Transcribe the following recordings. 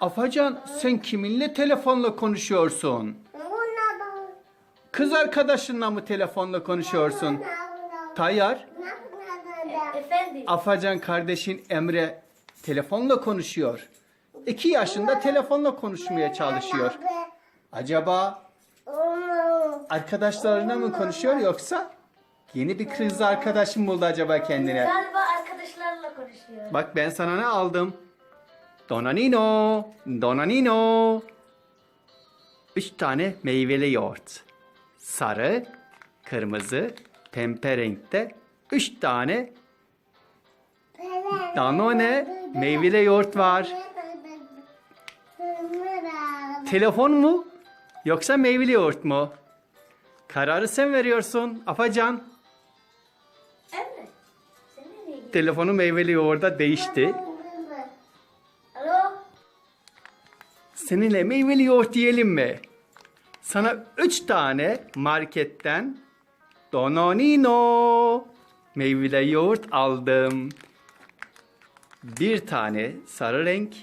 Afacan sen kiminle telefonla konuşuyorsun? Kız arkadaşınla mı telefonla konuşuyorsun? Tayyar, Efendim. Afacan kardeşin Emre telefonla konuşuyor. İki yaşında telefonla konuşmaya çalışıyor. Acaba arkadaşlarına mı konuşuyor yoksa yeni bir kız arkadaş mı buldu acaba kendine? Galiba arkadaşlarla konuşuyor. Bak ben sana ne aldım? Donanino, Donanino. Üç tane meyveli yoğurt. Sarı, kırmızı, pembe renkte. Üç tane Danone meyveli yoğurt var. Telefon mu? Yoksa meyveli yoğurt mu? Kararı sen veriyorsun Afacan. Gidiyorsun? Telefonu meyveli yoğurda değişti. Seninle meyveli yoğurt yiyelim mi? Sana üç tane marketten Dononino meyveli yoğurt aldım. Bir tane sarı renk,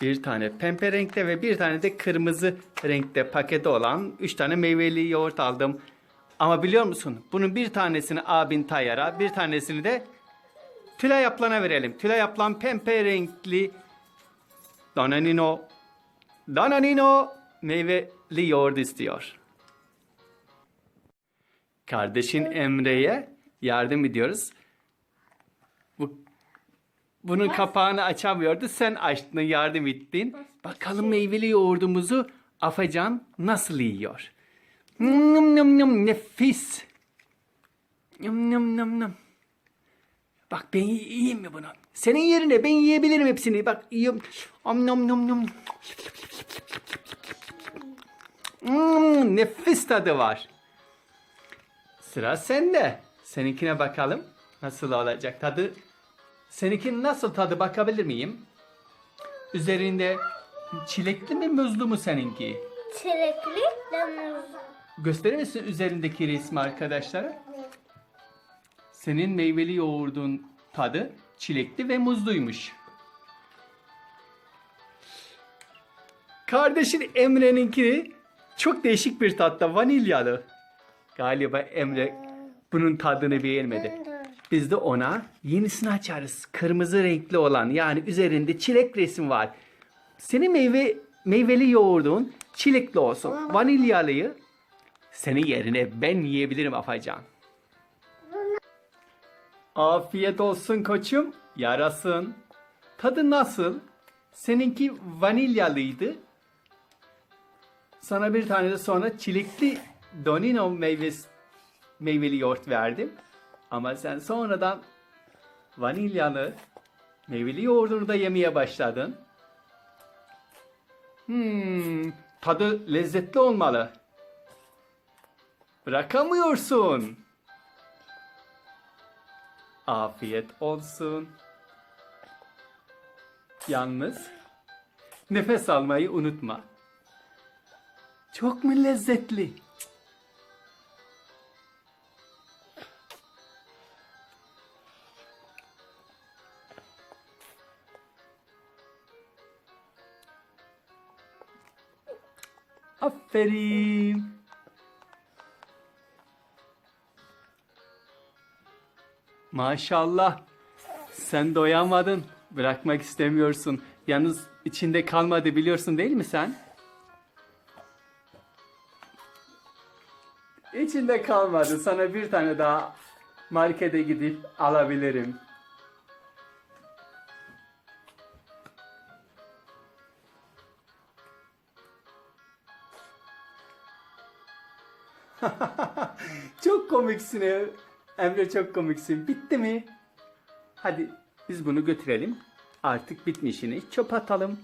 bir tane pembe renkte ve bir tane de kırmızı renkte paketi olan üç tane meyveli yoğurt aldım. Ama biliyor musun? Bunun bir tanesini abin Tayyar'a, bir tanesini de Tülay ablana verelim. Tülay ablam pembe renkli Dananino Dananino meyveli yoğurt istiyor. Kardeşin Emre'ye yardım ediyoruz. Bu bunun kapağını açamıyordu. Sen açtın, yardım ettin. Bakalım meyveli yoğurdumuzu Afacan nasıl yiyor? Nım nım nım nefis. Nım nım nım nım. Bak ben yiyeyim mi bunu? Senin yerine ben yiyebilirim hepsini. Bak yiyorum. Om nom nom nom. Hmm, nefis tadı var. Sıra sende. Seninkine bakalım. Nasıl olacak tadı? Seninkinin nasıl tadı bakabilir miyim? Üzerinde çilekli mi muzlu mu seninki? Çilekli ve muz. Gösterir misin üzerindeki resmi arkadaşlara? Senin meyveli yoğurdun tadı çilekli ve muzluymuş. Kardeşin Emre'ninki çok değişik bir tatta vanilyalı. Galiba Emre bunun tadını beğenmedi. Biz de ona yenisini açarız. Kırmızı renkli olan yani üzerinde çilek resim var. Senin meyve meyveli yoğurdun çilekli olsun. Vanilyalıyı senin yerine ben yiyebilirim Afacan. Afiyet olsun koçum. Yarasın. Tadı nasıl? Seninki vanilyalıydı. Sana bir tane de sonra çilekli Donino meyvesi, meyveli yoğurt verdim. Ama sen sonradan vanilyalı meyveli yoğurdunu da yemeye başladın. Hmm, tadı lezzetli olmalı. Bırakamıyorsun. Afiyet olsun. Yalnız nefes almayı unutma. Çok mu lezzetli? Aferin. Maşallah. Sen doyamadın. Bırakmak istemiyorsun. Yalnız içinde kalmadı biliyorsun değil mi sen? İçinde kalmadı. Sana bir tane daha markete gidip alabilirim. çok komiksin Em- Emre çok komiksin. Bitti mi? Hadi biz bunu götürelim. Artık bitmişini çöp atalım.